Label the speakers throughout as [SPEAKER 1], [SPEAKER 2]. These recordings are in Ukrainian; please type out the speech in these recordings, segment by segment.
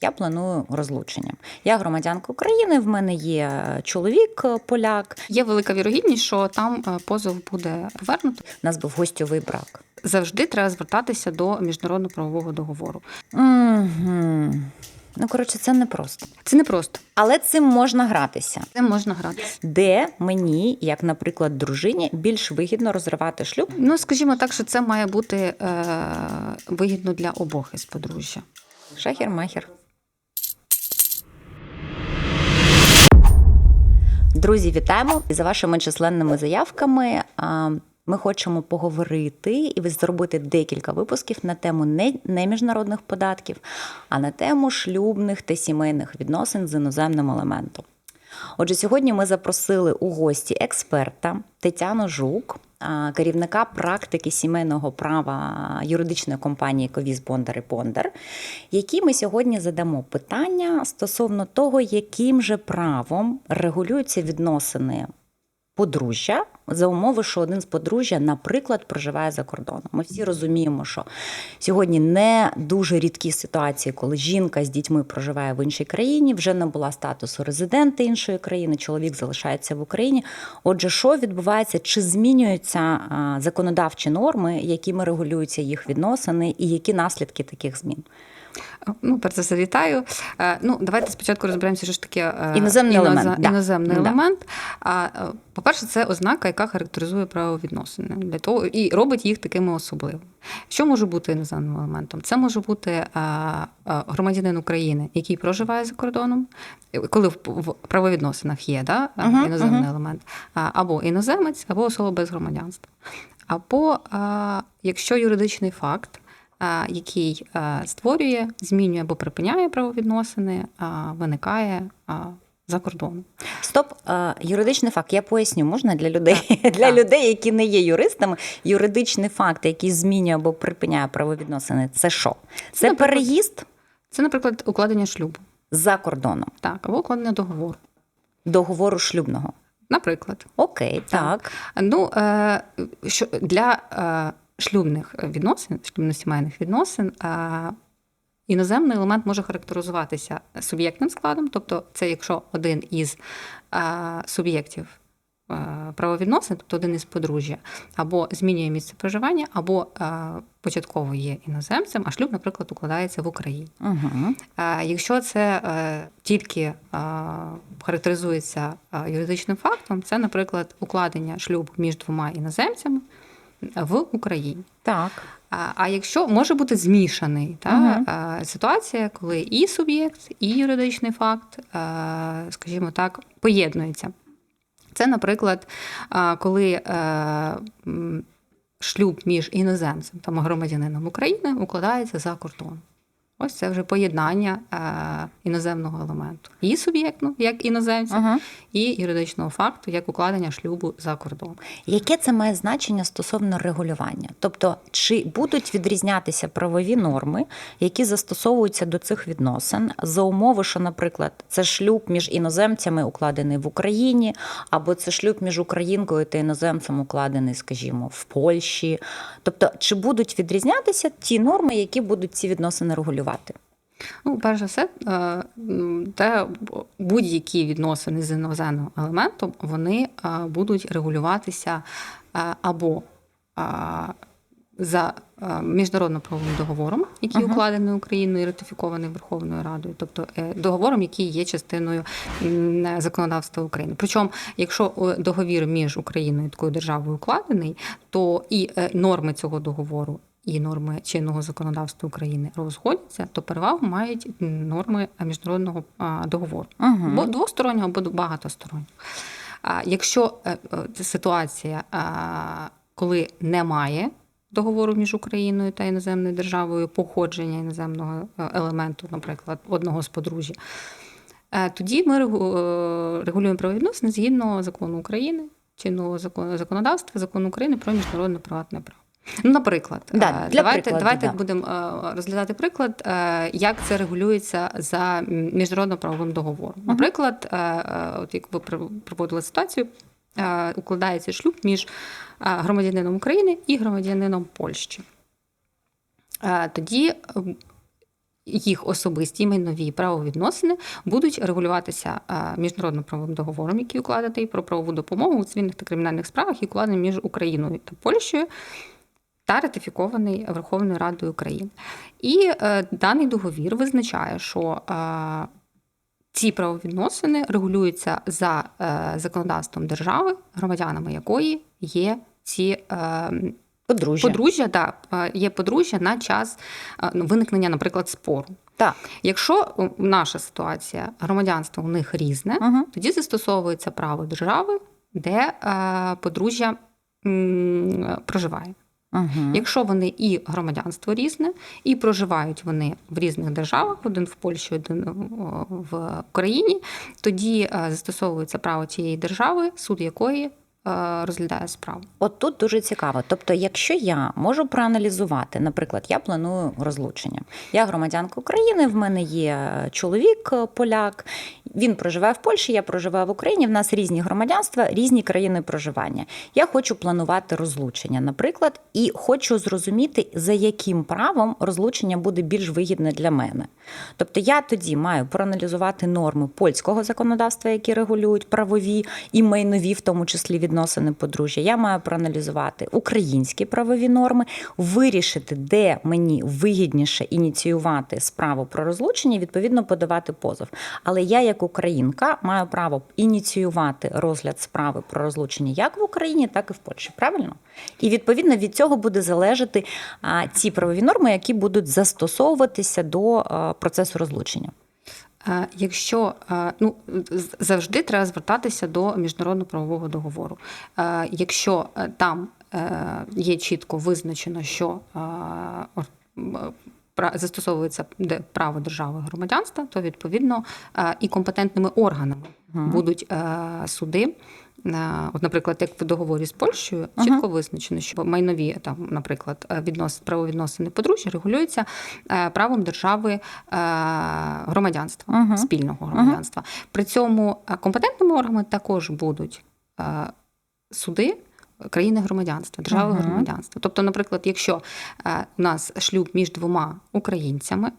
[SPEAKER 1] Я планую розлучення. Я громадянка України, в мене є чоловік е, поляк.
[SPEAKER 2] Є велика вірогідність, що там е, позов буде повернуто.
[SPEAKER 1] У нас був гостьовий брак.
[SPEAKER 2] Завжди треба звертатися до міжнародно-правового договору.
[SPEAKER 1] Угу. Ну, коротше, це непросто.
[SPEAKER 2] Це не просто.
[SPEAKER 1] Але цим можна гратися.
[SPEAKER 2] Це можна грати.
[SPEAKER 1] Де мені, як, наприклад, дружині, більш вигідно розривати шлюб?
[SPEAKER 2] Ну, скажімо так, що це має бути е, вигідно для обох із подружжя.
[SPEAKER 1] Шахер-махер. Друзі, вітаємо! За вашими численними заявками ми хочемо поговорити і зробити декілька випусків на тему не міжнародних податків, а на тему шлюбних та сімейних відносин з іноземним елементом. Отже, сьогодні ми запросили у гості експерта Тетяну Жук, керівника практики сімейного права юридичної компанії Ковіз Бондар і Бондар, якій ми сьогодні задамо питання стосовно того, яким же правом регулюються відносини подружжя за умови, що один з подружжя, наприклад, проживає за кордоном. Ми всі розуміємо, що сьогодні не дуже рідкі ситуації, коли жінка з дітьми проживає в іншій країні, вже не була статусу резидента іншої країни, чоловік залишається в Україні. Отже, що відбувається, чи змінюються законодавчі норми, якими регулюються їх відносини, і які наслідки таких змін?
[SPEAKER 2] Ну, перш за все, вітаю. Е, Ну, давайте спочатку розберемося, що ж таке е,
[SPEAKER 1] Іноземний елемент,
[SPEAKER 2] іноземний
[SPEAKER 1] Да.
[SPEAKER 2] елемент. А, е, По-перше, це ознака, яка характеризує правовідносини для того і робить їх такими особливими. Що може бути іноземним елементом? Це може бути громадянин України, який проживає за кордоном, коли в, правовідносинах є да, іноземний
[SPEAKER 1] мгм.
[SPEAKER 2] елемент, або іноземець, або особа без громадянства. Або якщо юридичний факт, який створює, змінює або припиняє правовідносини, виникає за кордоном.
[SPEAKER 1] Стоп, юридичний факт. Я поясню, можна для людей, для
[SPEAKER 2] Так.
[SPEAKER 1] людей, які не є юристами. Юридичний факт, який змінює або припиняє правовідносини, це що? Це
[SPEAKER 2] наприклад,
[SPEAKER 1] переїзд
[SPEAKER 2] Це, наприклад, укладення шлюбу,
[SPEAKER 1] за кордоном,
[SPEAKER 2] так, або укладення договору.
[SPEAKER 1] договору шлюбного.
[SPEAKER 2] Наприклад,
[SPEAKER 1] Окей, так.
[SPEAKER 2] ну е, що для е, шлюбних відносин, шлюбно-сімейних відносин. Іноземний елемент може характеризуватися суб'єктним складом, тобто це якщо один із суб'єктів правовідносин, тобто один із подружжя, або змінює місце проживання, або початково є іноземцем, а шлюб, наприклад, укладається в Україні.
[SPEAKER 1] Угу.
[SPEAKER 2] Якщо це е, тільки характеризується юридичним фактом, це, наприклад, укладення шлюбу між двома іноземцями в Україні.
[SPEAKER 1] Так.
[SPEAKER 2] А, якщо може бути змішаний та, е, ситуація, коли і суб'єкт, і юридичний факт, скажімо так, поєднуються. Це, наприклад, коли е, шлюб між іноземцем та громадянином України укладається за кордоном. Ось це вже поєднання е, іноземного елементу. І суб'єкту, як іноземця,
[SPEAKER 1] Угу.
[SPEAKER 2] і юридичного факту, як укладення шлюбу за кордоном.
[SPEAKER 1] Яке це має значення стосовно регулювання? Тобто, чи будуть відрізнятися правові норми, які застосовуються до цих відносин за умови, що, наприклад, це шлюб між іноземцями укладений в Україні, або це шлюб між українкою та іноземцем укладений, скажімо, в Польщі? Тобто, чи будуть відрізнятися ті норми, які будуть ці відносини регулювати?
[SPEAKER 2] Ну, перш за все, е, те будь-які відносини з іноземним елементом вони е, будуть регулюватися е, або за е, міжнародно-правовим договором, який
[SPEAKER 1] Ага.
[SPEAKER 2] укладений Україною і ратифікований Верховною Радою, тобто договором, який є частиною законодавства України. Причому, якщо договір між Україною і такою державою укладений, то і норми цього договору. І норми чинного законодавства України розходяться, то перевагу мають норми міжнародного договору,
[SPEAKER 1] Угу.
[SPEAKER 2] або двостороннього, або багатостороннього. А якщо е, е, ситуація, коли немає договору між Україною та іноземною державою, походження іноземного е, елементу, наприклад, одного з подружжя, тоді ми регулюємо правовідносини згідно закону України, чинного законодавства, закону України про міжнародне приватне право. Ну, наприклад,
[SPEAKER 1] Да,
[SPEAKER 2] е,
[SPEAKER 1] для
[SPEAKER 2] давайте,
[SPEAKER 1] прикладу,
[SPEAKER 2] давайте
[SPEAKER 1] да.
[SPEAKER 2] будемо е, розглядати приклад, е, як це регулюється за міжнародно-правовим договором. Наприклад, от як ви проводили ситуацію, укладається шлюб між громадянином України і громадянином Польщі. Тоді їх особисті майнові правовідносини будуть регулюватися міжнародним правовим договором, який укладений про правову допомогу у цивільних та кримінальних справах, який укладений між Україною та Польщею. Та ратифікований Верховною Радою України. І е, даний договір визначає, що е, ці правовідносини регулюються за е, законодавством держави, громадянами якої є ці е,
[SPEAKER 1] Подружжя.
[SPEAKER 2] подружжя, да, е, є подружжя на час е, виникнення, наприклад, спору.
[SPEAKER 1] Так.
[SPEAKER 2] Якщо наша ситуація громадянство у них різне,
[SPEAKER 1] Угу.
[SPEAKER 2] тоді застосовується право держави, де е, подружжя проживає.
[SPEAKER 1] Угу.
[SPEAKER 2] Якщо вони і громадянство різне, і проживають вони в різних державах, один в Польщі, один в Україні, тоді е, застосовується право тієї держави, суд якої е, розглядає справу.
[SPEAKER 1] От тут дуже цікаво. Тобто, якщо я можу проаналізувати, наприклад, я планую розлучення. Я громадянка України, в мене є чоловік е, поляк, він проживає в Польщі, я проживаю в Україні. В нас різні громадянства, різні країни проживання. Я хочу планувати розлучення, наприклад, і хочу зрозуміти, за яким правом розлучення буде більш вигідне для мене. Тобто я тоді маю проаналізувати норми польського законодавства, які регулюють правові і майнові, в тому числі відносини подружжя. Я маю проаналізувати українські правові норми, вирішити, де мені вигідніше ініціювати справу про розлучення, і, відповідно подавати позов. Але я, як українка, маю право ініціювати розгляд справи про розлучення як в Україні, так і в Польщі. Правильно? І відповідно від цього буде залежати ці правові норми, які будуть застосовуватися до а, процесу розлучення.
[SPEAKER 2] Е, Якщо е, ну завжди треба звертатися до міжнародного правового договору. Е, Якщо е, там е, є чітко визначено, що е, застосовується право держави громадянства, то відповідно е, і компетентними органами будуть е, суди. Е, От, наприклад, як в договорі з Польщею чітко визначено, що майнові там, наприклад, віднос правовідносини подружжя регулюються правом держави громадянства,
[SPEAKER 1] Мгм.
[SPEAKER 2] спільного громадянства. При цьому компетентними органами також будуть суди. Країни громадянства, держави
[SPEAKER 1] Мгм.
[SPEAKER 2] громадянства. Тобто, наприклад, якщо е, у нас шлюб між двома українцями,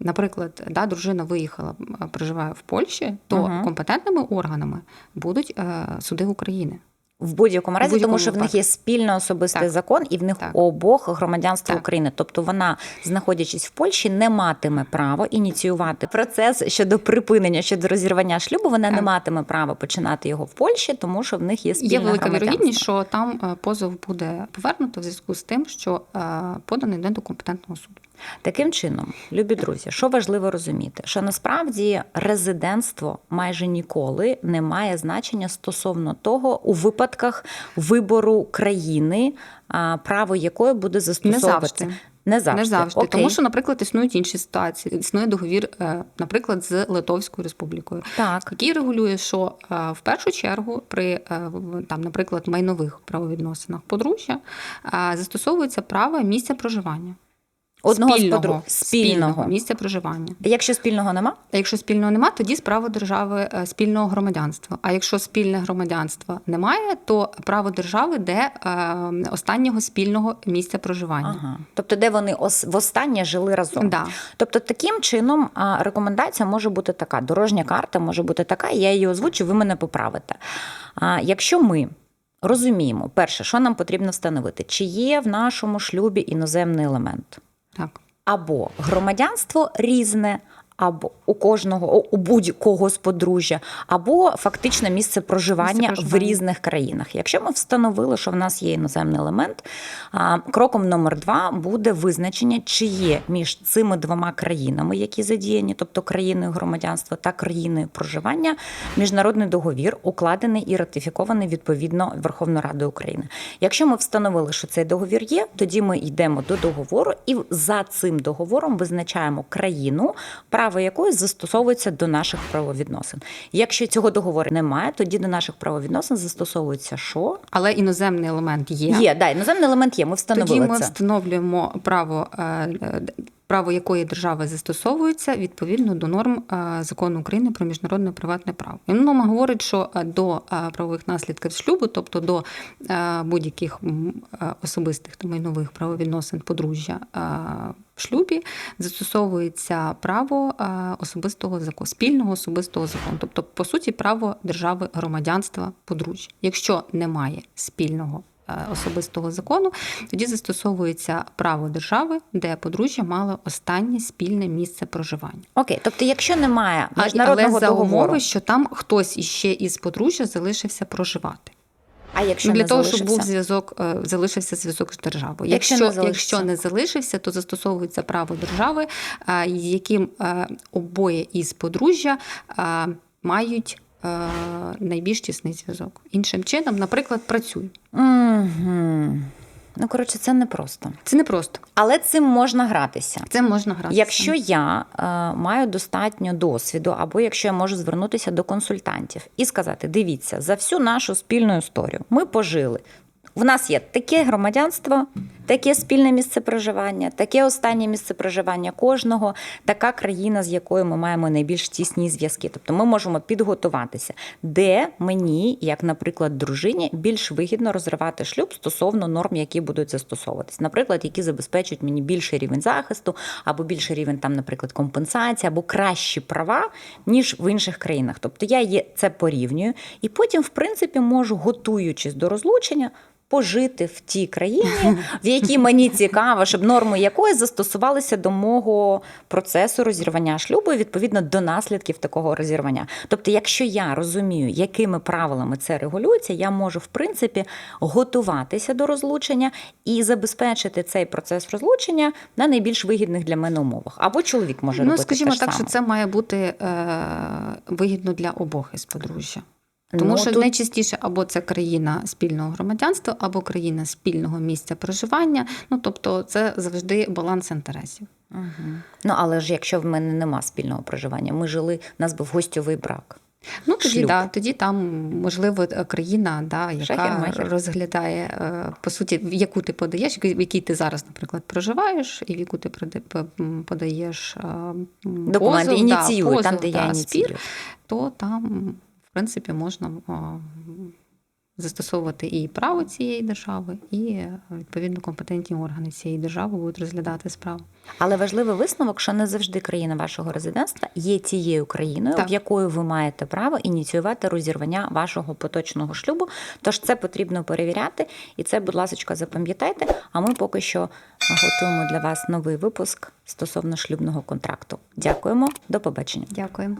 [SPEAKER 2] наприклад, да, дружина виїхала, е, проживає в Польщі, то
[SPEAKER 1] Мгм.
[SPEAKER 2] компетентними органами будуть е, суди України.
[SPEAKER 1] В будь-якому разі,
[SPEAKER 2] будь-якому
[SPEAKER 1] тому що в них є спільний особистий
[SPEAKER 2] Так.
[SPEAKER 1] закон, і в них
[SPEAKER 2] Так.
[SPEAKER 1] обох громадянство
[SPEAKER 2] Так.
[SPEAKER 1] України. Тобто вона, знаходячись в Польщі, не матиме право ініціювати процес щодо припинення, щодо розірвання шлюбу. Вона не матиме права починати його в Польщі, тому що в них є спільне
[SPEAKER 2] Є велика вірогідність, що там е, позов буде повернуто в зв'язку з тим, що е, поданий не до компетентного суду.
[SPEAKER 1] Таким чином, любі друзі, що важливо розуміти, що насправді резидентство майже ніколи не має значення стосовно того у випадках вибору країни, право якої буде застосовуватися. Не завжди.
[SPEAKER 2] Не завжди,
[SPEAKER 1] Окей.
[SPEAKER 2] тому що, наприклад, існують інші ситуації. Існує договір, е, наприклад, з Литовською республікою,
[SPEAKER 1] так.
[SPEAKER 2] який регулює, що е, в першу чергу при е, там, наприклад, майнових правовідносинах подружжя застосовується право місця проживання.
[SPEAKER 1] Одного з
[SPEAKER 2] спільного,
[SPEAKER 1] спільного.
[SPEAKER 2] місця проживання.
[SPEAKER 1] Якщо спільного нема,
[SPEAKER 2] А якщо спільного нема, тоді справа держави е, спільного громадянства. А якщо спільне громадянства немає, то право держави де е, останнього спільного місця проживання.
[SPEAKER 1] ага. тобто де вони ос- востаннє жили разом.
[SPEAKER 2] Да.
[SPEAKER 1] Тобто, таким чином рекомендація може бути така: дорожня карта може бути така, я її озвучу, ви мене поправите. А, якщо ми розуміємо, перше, що нам потрібно встановити, чи є в нашому шлюбі іноземний елемент,
[SPEAKER 2] Так.
[SPEAKER 1] або громадянство різне. Або у кожного у будь-кого з подружжя, або фактично місце проживання,
[SPEAKER 2] Місце
[SPEAKER 1] в різних країнах. Якщо ми встановили, що в нас є іноземний елемент, кроком номер два буде визначення, чи є між цими двома країнами, які задіяні, тобто країною громадянства та країною проживання, міжнародний договір, укладений і ратифікований відповідно Верховною Радою України. Якщо ми встановили, що цей договір є, тоді ми йдемо до договору і за цим договором визначаємо країну, право якої застосовується до наших правовідносин. Якщо цього договору немає, тоді до наших правовідносин застосовується що?
[SPEAKER 2] Але іноземний елемент є.
[SPEAKER 1] Є, да, іноземний елемент є. Ми встановили
[SPEAKER 2] Тоді ми
[SPEAKER 1] це.
[SPEAKER 2] встановлюємо право, е, е, право якої держави застосовується відповідно до норм е, закону України про міжнародне приватне право. І воно говорить, що е, до е, правових наслідків шлюбу, тобто до будь-яких особистих та майнових правовідносин подружжя в шлюбі застосовується право особистого закону, спільного особистого закону, тобто, по суті, право держави громадянства подружжя. Якщо немає спільного особистого закону, тоді застосовується право держави, де подружжя мало останнє спільне місце проживання.
[SPEAKER 1] Окей, тобто, якщо немає міжнародного
[SPEAKER 2] Але за умови, що там хтось іще із подружжя залишився проживати.
[SPEAKER 1] а якщо
[SPEAKER 2] для
[SPEAKER 1] не
[SPEAKER 2] того,
[SPEAKER 1] залишився?
[SPEAKER 2] щоб був зв'язок, е, залишився зв'язок з державою.
[SPEAKER 1] Якщо
[SPEAKER 2] Якщо,
[SPEAKER 1] не
[SPEAKER 2] якщо не залишився, то застосовується право держави, е, яким е, обоє із подружжя е, мають е, найбільш тісний зв'язок. Іншим чином, наприклад, працюй.
[SPEAKER 1] Угу. Ну, коротше, це непросто.
[SPEAKER 2] Це не просто.
[SPEAKER 1] Але цим можна гратися.
[SPEAKER 2] Це можна грати.
[SPEAKER 1] Якщо я е, маю достатньо досвіду, або якщо я можу звернутися до консультантів і сказати: дивіться, за всю нашу спільну історію ми пожили. В нас є таке громадянство, таке спільне місце проживання, таке останнє місце проживання кожного, така країна, з якою ми маємо найбільш тісні зв'язки. Тобто ми можемо підготуватися, де мені, як, наприклад, дружині, більш вигідно розривати шлюб стосовно норм, які будуть застосовуватись. Наприклад, які забезпечують мені більший рівень захисту, або більший рівень там, наприклад, компенсації, або кращі права, ніж в інших країнах. Тобто я є це порівнюю, і потім, в принципі, можу, готуючись до розлучення. Пожити в тій країні, в якій мені цікаво, щоб норми якої застосувалися до мого процесу розірвання шлюбу і відповідно до наслідків такого розірвання. Тобто, якщо я розумію, якими правилами це регулюється, я можу в принципі готуватися до розлучення і забезпечити цей процес розлучення на найбільш вигідних для мене умовах. Або чоловік може
[SPEAKER 2] ну,
[SPEAKER 1] робити
[SPEAKER 2] скажімо
[SPEAKER 1] те ж
[SPEAKER 2] так,
[SPEAKER 1] саме.
[SPEAKER 2] що це має бути е, вигідно для обох із подружжя. Тому
[SPEAKER 1] Ну,
[SPEAKER 2] що
[SPEAKER 1] тут-
[SPEAKER 2] найчастіше або це країна спільного громадянства, або країна спільного місця проживання. Ну тобто, це завжди баланс інтересів.
[SPEAKER 1] Мгм. Ну але ж якщо в мене нема спільного проживання, ми жили, у нас був гостьовий брак.
[SPEAKER 2] Ну тоді
[SPEAKER 1] Шлюб.
[SPEAKER 2] да, тоді там можливо е, країна, да, яка розглядає е, по суті, в яку ти подаєш, в якій ти зараз, наприклад, проживаєш, і в яку ти подаєш е,
[SPEAKER 1] Документи
[SPEAKER 2] позов, да,
[SPEAKER 1] там, де я ініціюю.
[SPEAKER 2] спір, то там, в принципі, можна застосовувати і право цієї держави, і е, відповідно компетентні органи цієї держави будуть розглядати справу.
[SPEAKER 1] Але важливий висновок, що не завжди країна вашого резидентства є тією країною,
[SPEAKER 2] Так.
[SPEAKER 1] в якою ви маєте право ініціювати розірвання вашого поточного шлюбу. Тож це потрібно перевіряти, і це, будь ласка, запам'ятайте. А ми поки що готуємо для вас новий випуск стосовно шлюбного контракту. Дякуємо, до побачення.
[SPEAKER 2] Дякую.